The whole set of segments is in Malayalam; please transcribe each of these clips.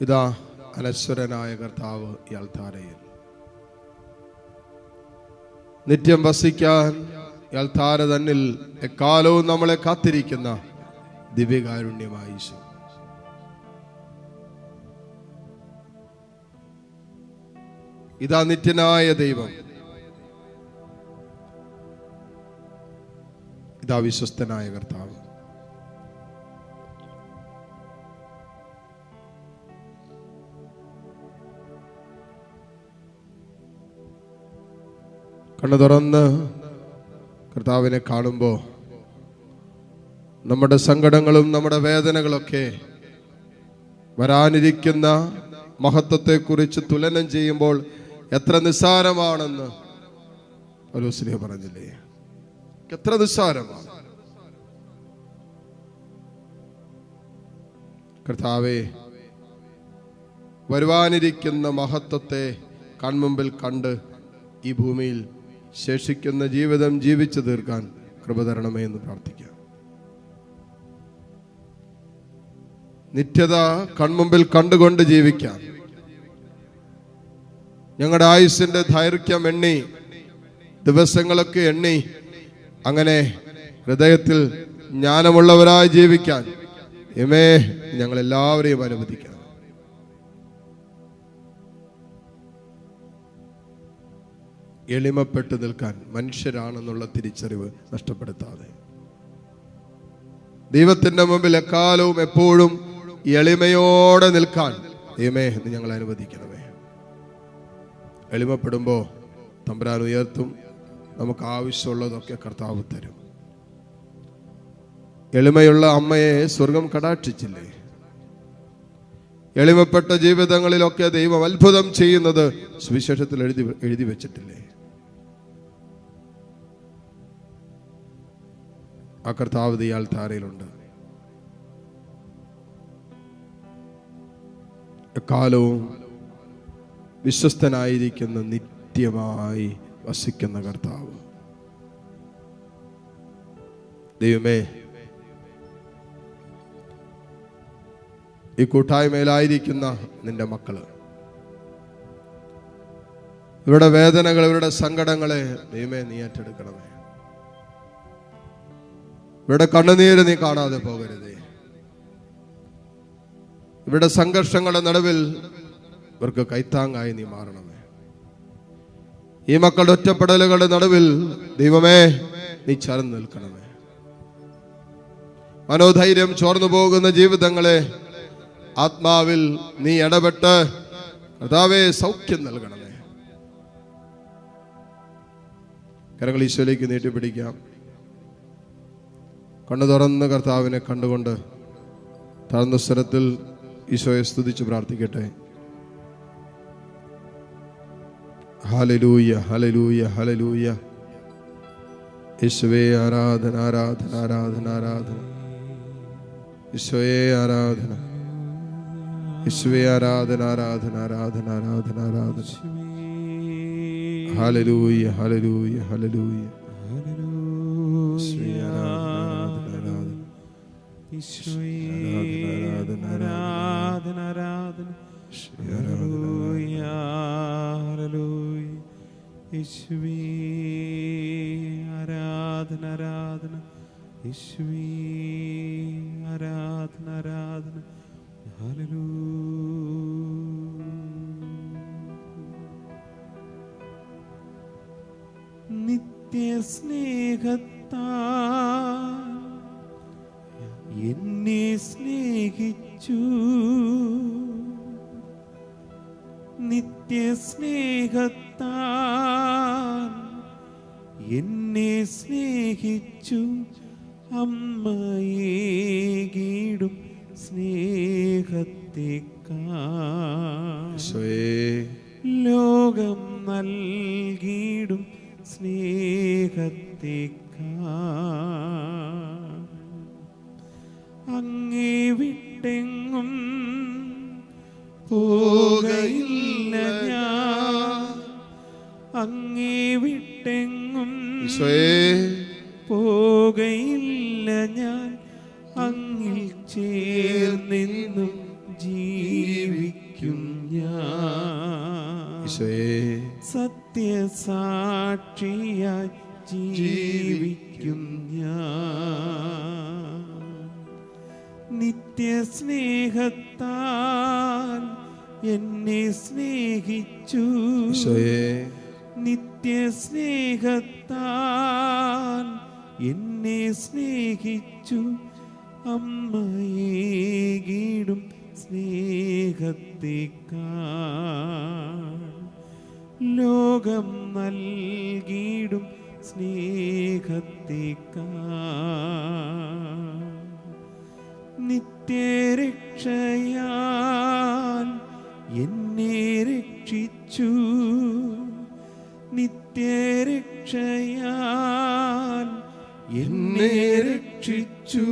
ഇതാ അനശ്വരനായ കർത്താവ് ഇയാൾ താരയിൽ നിത്യം വസിക്കാൻ ഇയാൾ താര തന്നിൽ എക്കാലവും നമ്മളെ കാത്തിരിക്കുന്ന ദിവ്യകാരുണ്യമായി ഇതാ നിത്യനായ ദൈവം. ഇതാ വിശ്വസ്തനായ കർത്താവ്. കണ്ണു തുറന്ന് കർത്താവിനെ കാണുമ്പോൾ നമ്മുടെ സങ്കടങ്ങളും നമ്മുടെ വേദനകളൊക്കെ വരാനിരിക്കുന്ന മഹത്വത്തെക്കുറിച്ച് തുലനം ചെയ്യുമ്പോൾ എത്ര നിസ്സാരമാണെന്ന് പലൂസ്ലിയ പറഞ്ഞില്ലേ? എത്ര നിസ്സാരമാണ്. കർത്താവേ വരുവാനിരിക്കുന്ന മഹത്വത്തെ കൺമുമ്പിൽ കണ്ട് ഈ ഭൂമിയിൽ ശേഷിക്കുന്ന ജീവിതം ജീവിച്ചു തീർക്കാൻ കൃപ തരണമേ എന്ന് പ്രാർത്ഥിക്കാം. നിത്യത കൺമുമ്പിൽ കണ്ടുകൊണ്ട് ജീവിക്കാം. ഞങ്ങളുടെ ആയുസിന്റെ ദൈർഘ്യം എണ്ണി ദിവസങ്ങളൊക്കെ എണ്ണി അങ്ങനെ ഹൃദയത്തിൽ ജ്ഞാനമുള്ളവരായി ജീവിക്കാൻ. എമേ ഞങ്ങൾ എല്ലാവരെയും എളിമപ്പെട്ട് നിൽക്കാൻ മനുഷ്യരാണെന്നുള്ള തിരിച്ചറിവ് നഷ്ടപ്പെടുത്താതെ. ദൈവത്തിന്റെ മുമ്പിൽ എക്കാലവും എപ്പോഴും എളിമയോടെ നിൽക്കാൻ ദൈവമേ എന്ന് ഞങ്ങൾ അനുവദിക്കണമേ. എളിമപ്പെടുമ്പോൾ തമ്പുരാൻ ഉയർത്തും നമുക്ക് ആവശ്യമുള്ളതൊക്കെ കർത്താവ് തരും. എളിമയുള്ള അമ്മയെ സ്വർഗം കടാക്ഷിച്ചില്ലേ? എളിമപ്പെട്ട ജീവിതങ്ങളിലൊക്കെ ദൈവം അത്ഭുതം ചെയ്യുന്നത് സുവിശേഷത്തിൽ എഴുതി എഴുതി വെച്ചിട്ടില്ലേ? ആ കർത്താവ് ഇയാൾ താരയിലുണ്ട്. എക്കാലവും വിശ്വസ്തനായിരിക്കുന്ന നിത്യമായി വസിക്കുന്ന കർത്താവ്. ദൈവമേ ഈ കൂട്ടായ്മയിലായിരിക്കുന്ന നിന്റെ മക്കൾ ഇവരുടെ വേദനകൾ ഇവരുടെ സങ്കടങ്ങളെ ദൈവമേ നീ ഏറ്റെടുക്കണമേ. ഇവരുടെ കണ്ണുനീര് നീ കാണാതെ പോകരുതേ. ഇവിടെ സംഘർഷങ്ങളുടെ നടുവിൽ ഇവർക്ക് കൈത്താങ്ങായി നീ മാറണമേ. ഈ മക്കളുടെ ഒറ്റപ്പെടലുകളുടെ നടുവിൽ ദൈവമേ നീ ചരന്ന് നിൽക്കണമേ. മനോധൈര്യം ചോർന്നു പോകുന്ന ജീവിതങ്ങളെ ആത്മാവിൽ നീ ഇടപെട്ട് കർത്താവെ സൗഖ്യം നൽകണമേ. കരങ്ങൾ ഈശോയിലേക്ക് നീട്ടിപ്പിടിക്കാം. കണ്ണു തുറന്ന് കർത്താവിനെ കണ്ടുകൊണ്ട് താഴ്ന്ന സ്വരത്തിൽ ഈശോയെ സ്തുതിച്ച് പ്രാർത്ഥിക്കട്ടെ. ഹലലൂയ ഹലലൂയ ഹലലൂയ യേശുവേ ആരാധന ആരാധന ആരാധന ആരാധന. ഈശോയെ ആരാധന. യേശുവേ ആരാധന ആരാധന ആരാധന ആരാധന ആരാധന. ഹലലൂയ ഹലലൂയ ഹലലൂയ ആരാധന ആരാധന ആരാധന ആരാധന ആരാധന യേശുവേ ആരാധന ആരാധന നിത്യസ്നേഹത്താ സ്നേഹിച്ചു. നിത്യസ്നേഹത്താൽ എന്നെ സ്നേഹിച്ചു. അമ്മയെ കീടും സ്നേഹത്തേക്കാ ലോകം നൽകിയിടും സ്നേഹത്തേക്കാ അങ്ങേവിട്ടെങ്ങും പോകയില്ല ഞാൻ. അങ്ങേ വിട്ടെങ്ങും പോകയില്ല ഞാൻ. അങ്ങിൽ ചേർന്നിന്നും ജീവിക്കും ഞാൻ. സത്യസാക്ഷിയായി ജീ എന്നെ സ്നേഹിച്ചു. നിത്യ സ്നേഹത്താൻ എന്നെ സ്നേഹിച്ചു. അമ്മയേകിടും സ്നേഹത്തേക്കാൾ ലോകം നൽകിയിടും സ്നേഹത്തേക്കാൾ നിത്യരക്ഷയാൽ എന്നെ രക്ഷിച്ചു. നിത്യരക്ഷയാൽ എന്നെ രക്ഷിച്ചു.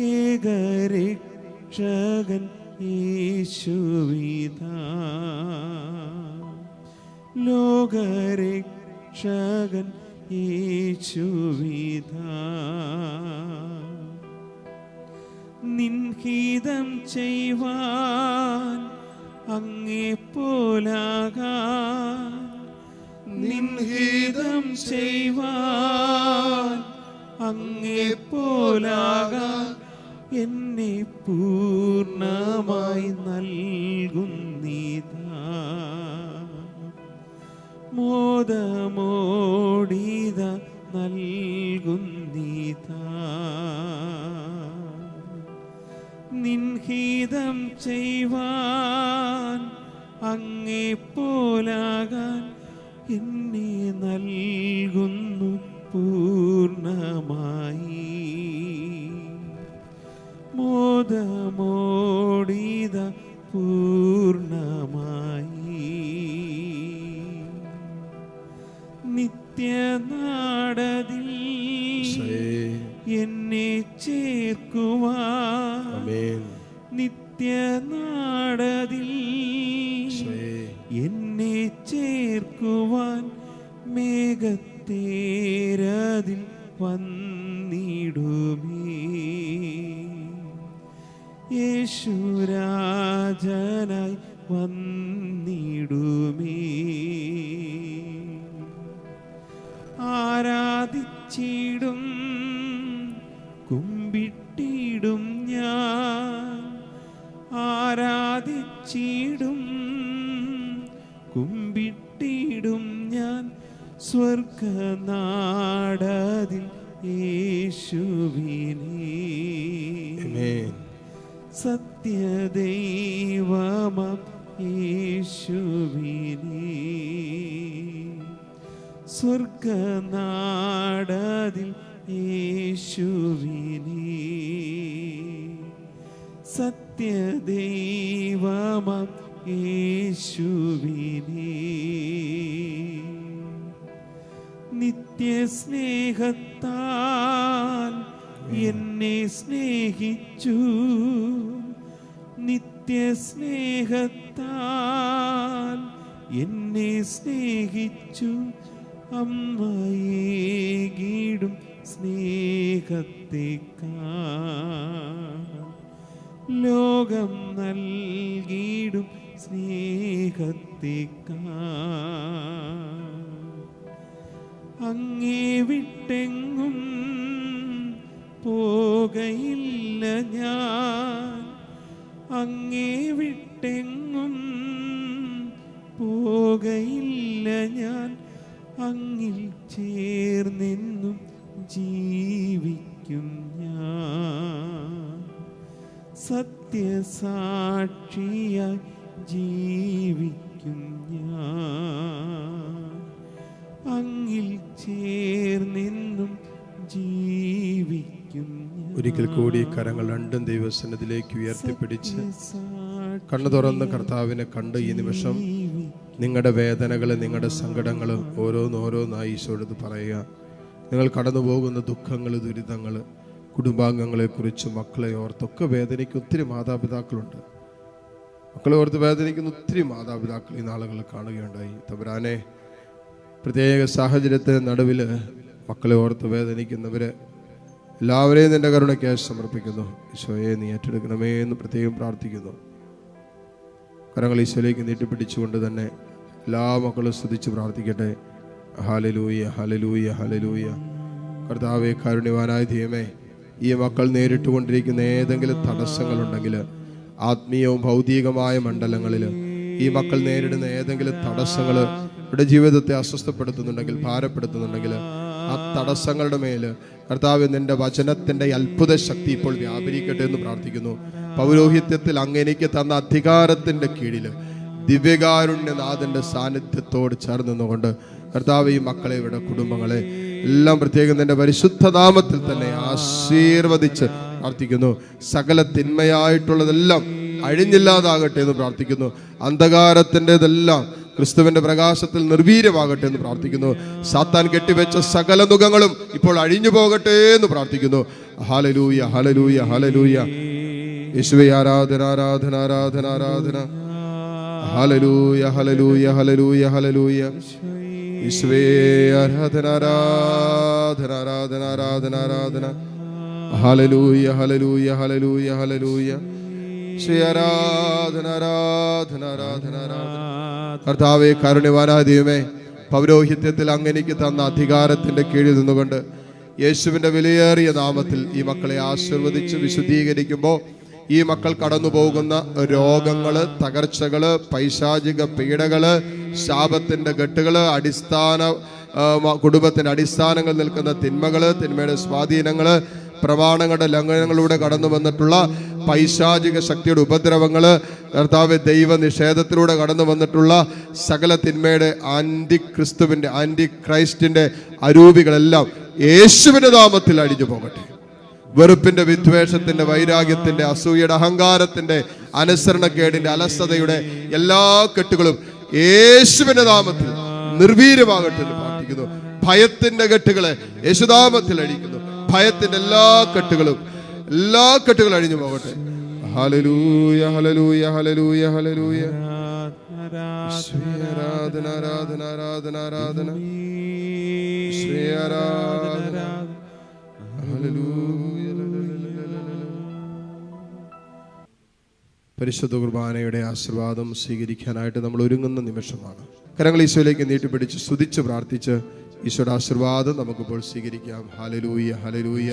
ഏകരക്ഷകൻ യേശുവിത. ലോകരക്ഷകൻ യേശുവിത. നിൻഹിതം ചെയ്യുവാൻ അങ്ങേ പോലാകാൻ നിൻഹിതം ചെയ്യുവാൻ അങ്ങിപ്പോലാക എന്നെ പൂർണമായി നൽകുന്നിതാ പൂർണമായി മോദമോടിത പൂർണമായി. നിത്യനാടതിൽ എന്നെ ചേർക്കുവാൻ നിത്യനാടതിൽ എന്നെ ചേർക്കുവാൻ മേഘത്തേരതിൽ വന്നിടുമേ. യേശുരാജനായി വന്നിടുമേ. ആരാധിച്ചിടും കുമ്പിട്ടിടും ഞാൻ. ആരാധിച്ചിടും കുമ്പിട്ടിടും ഞാൻ. സ്വർഗനാടതിൽ യേശുവിനെ. സത്യദൈവമം യേശുവിനെ. സ്വർഗനാടതിൽ യേശുവിനെ. സത്യദൈവമം യേശുവിനെ. നിത്യസ്നേഹത്താൽ എന്നെ സ്നേഹിച്ചു. നിത്യസ്നേഹത്താൽ എന്നെ സ്നേഹിച്ചു. അമ്മയേകിടും സ്നേഹത്തേക്കാൾ ലോകം നൽകിയിടും സ്നേഹത്തേക്കാൾ അങ്ങേ വിട്ടെങ്ങും പോകയില്ല ഞാൻ. അങ്ങേ വിട്ടെങ്ങും പോകയില്ല ഞാൻ. അങ്ങിൽ ചേർന്നെന്നും ജീവിക്കും ഞാൻ. സത്യസാക്ഷിയായി ജീവിക്കും ഞാൻ. അങ്ങിൽ ചേർന്നെന്നും ജീവിക്കും. ഒരിക്കൽ കൂടി കരങ്ങൾ രണ്ടും ദൈവസന്നതിലേക്ക് ഉയർത്തിപ്പിടിച്ച് കണ്ണു തുറന്ന് കർത്താവിനെ കണ്ട് ഈ നിമിഷം നിങ്ങളുടെ വേദനകൾ നിങ്ങളുടെ സങ്കടങ്ങൾ ഓരോന്നോരോന്നായി ഈശോടുത്ത് പറയുക. നിങ്ങൾ കടന്നു പോകുന്ന ദുഃഖങ്ങൾ ദുരിതങ്ങൾ കുടുംബാംഗങ്ങളെക്കുറിച്ച് മക്കളെ ഓർത്തൊക്കെ വേദനയ്ക്ക് ഒത്തിരി മാതാപിതാക്കളുണ്ട്. മക്കളെ ഓർത്ത് വേദനിക്കുന്ന ഒത്തിരി മാതാപിതാക്കൾ ഈ നാളുകളിൽ കാണുകയുണ്ടായി. തമ്പുരാനെ പ്രത്യേക സാഹചര്യത്തിന് നടുവിൽ മക്കളെ ഓർത്ത് വേദനിക്കുന്നവര് എല്ലാവരെയും നിന്റെ കരുണയ്ക്കായി സമർപ്പിക്കുന്നു. ഈശോയെ നീ ഏറ്റെടുക്കണമേ എന്ന് പ്രത്യേകം പ്രാർത്ഥിക്കുന്നു. കരങ്ങൾ ഈശോയിലേക്ക് നീട്ടിപ്പിടിച്ചുകൊണ്ട് തന്നെ എല്ലാ മക്കളും സ്തുതിച്ച് പ്രാർത്ഥിക്കട്ടെ. ഹലലൂയ ഹലലൂയ ഹലലൂയ കർത്താവെ കാരുണ്യവാനായ ദൈവമേ ഈ മക്കൾ നേരിട്ടുകൊണ്ടിരിക്കുന്ന ഏതെങ്കിലും തടസ്സങ്ങളുണ്ടെങ്കിൽ ആത്മീയവും ഭൗതികമായ മണ്ഡലങ്ങളിൽ ഈ മക്കൾ നേരിടുന്ന ഏതെങ്കിലും തടസ്സങ്ങൾ ഇവിടെ ജീവിതത്തെ അസ്വസ്ഥപ്പെടുത്തുന്നുണ്ടെങ്കിൽ ഭാരപ്പെടുത്തുന്നുണ്ടെങ്കിൽ ആ തടസ്സങ്ങളുടെ മേൽ കർത്താവ് നിന്റെ വചനത്തിന്റെ അത്ഭുത ശക്തി ഇപ്പോൾ വ്യാപരിക്കട്ടെ എന്ന് പ്രാർത്ഥിക്കുന്നു. പൗരോഹിത്യത്തിൽ അങ്ങനെക്ക് തന്ന അധികാരത്തിന്റെ കീഴിൽ ദിവ്യകാരുണ്യനാഥന്റെ സാന്നിധ്യത്തോട് ചേർന്ന് നിന്നുകൊണ്ട് കർത്താവ് ഈ മക്കളെ ഇവിടെ കുടുംബങ്ങളെ എല്ലാം പ്രത്യേകം നിന്റെ പരിശുദ്ധ നാമത്തിൽ തന്നെ ആശീർവദിച്ച് പ്രാർത്ഥിക്കുന്നു. സകല തിന്മയായിട്ടുള്ളതെല്ലാം അഴിഞ്ഞില്ലാതാകട്ടെ എന്ന് പ്രാർത്ഥിക്കുന്നു. അന്ധകാരത്തിന്റെതെല്ലാം ക്രിസ്തുവിന്റെ പ്രകാശത്തിൽ നിർവീര്യമാകട്ടെ എന്ന് പ്രാർത്ഥിക്കുന്നു. സാത്താൻ കെട്ടിവെച്ച സകല മുഖങ്ങളും ഇപ്പോൾ അഴിഞ്ഞു പോകട്ടെ എന്ന് പ്രാർത്ഥിക്കുന്നു. ഹലലൂയ ഹലലൂയ ഹലലൂയ യേശുവെ ആരാധന ആരാധന ആരാധന ആരാധന. ഹലലൂയ ഹലലൂയ ഹലലൂയ ഹലലൂയ യേശുവേ ആരാധന ആരാധന ആരാധന ആരാധന ആരാധന. ഹലലൂയ ഹലലൂയ ഹലലൂയ ഹലലൂയ ശ്രീ ആരാധന ആരാധന ആരാധന കർത്താവെ കരുണിവാനായ ദൈവമേ പൗരോഹിത്യത്തിൽ അങ്ങനെക്ക് തന്ന അധികാരത്തിന്റെ കീഴിൽ നിന്നുകൊണ്ട് യേശുവിന്റെ വിലയേറിയ നാമത്തിൽ ഈ മക്കളെ ആശീർവദിച്ച് വിശുദ്ധീകരിക്കുമ്പോൾ ഈ മക്കൾ കടന്നു പോകുന്ന രോഗങ്ങൾ തകർച്ചകൾ പൈശാചിക പീഡകൾ ശാപത്തിന്റെ കെട്ടുകൾ അടിസ്ഥാന കുടുംബത്തിന്റെ അടിസ്ഥാനങ്ങൾ നിൽക്കുന്ന തിന്മകൾ തിന്മയുടെ സ്വാധീനങ്ങൾ പ്രമാണങ്ങളുടെ ലംഘനങ്ങളിലൂടെ കടന്നു വന്നിട്ടുള്ള പൈശാചിക ശക്തിയുടെ ഉപദ്രവങ്ങൾ കർത്താവ് ദൈവ നിഷേധത്തിലൂടെ കടന്നു വന്നിട്ടുള്ള സകല തിന്മയുടെ ആന്റി ക്രിസ്തുവിന്റെ ആന്റി ക്രൈസ്റ്റിന്റെ അരൂപികളെല്ലാം യേശുവിന്റെ നാമത്തിൽ അടിഞ്ഞു പോകട്ടെ. വെറുപ്പിന്റെ വിദ്വേഷത്തിന്റെ വൈരാഗ്യത്തിന്റെ അസൂയയുടെ അഹങ്കാരത്തിന്റെ അനുസരണക്കേടിന്റെ അലസതയുടെ എല്ലാ കെട്ടുകളും യേശുവിന്റെ നാമത്തിൽ നിർവീര്യമാകട്ടെ എന്ന് പ്രാർത്ഥിക്കുന്നു. ഭയത്തിന്റെ കെട്ടുകളെ യേശുനാമത്തിൽ അഴിക്കുന്നു ഭയത്തിന്റെ എല്ലാ കെട്ടുകളും എല്ലാ കെട്ടുകളും അഴിഞ്ഞു പോകട്ടെ. ഹലലൂയ ഹലലൂയ ഹലലൂയ ഹലലൂയ ആരാധന ആരാധന ആരാധന. ആരാധന. പരിശുദ്ധ കുർബാനയുടെ ആശീർവാദം സ്വീകരിക്കാനായിട്ട് നമ്മൾ ഒരുങ്ങുന്ന നിമിഷമാണ്. കരങ്ങൾ ഈശോയിലേക്ക് നീട്ടിപ്പിടിച്ച് സ്തുതിച്ച് പ്രാർത്ഥിച്ച് ഈശോയുടെ ആശീർവാദം നമുക്കിപ്പോൾ സ്വീകരിക്കാം. ഹലലൂയ ഹലലൂയ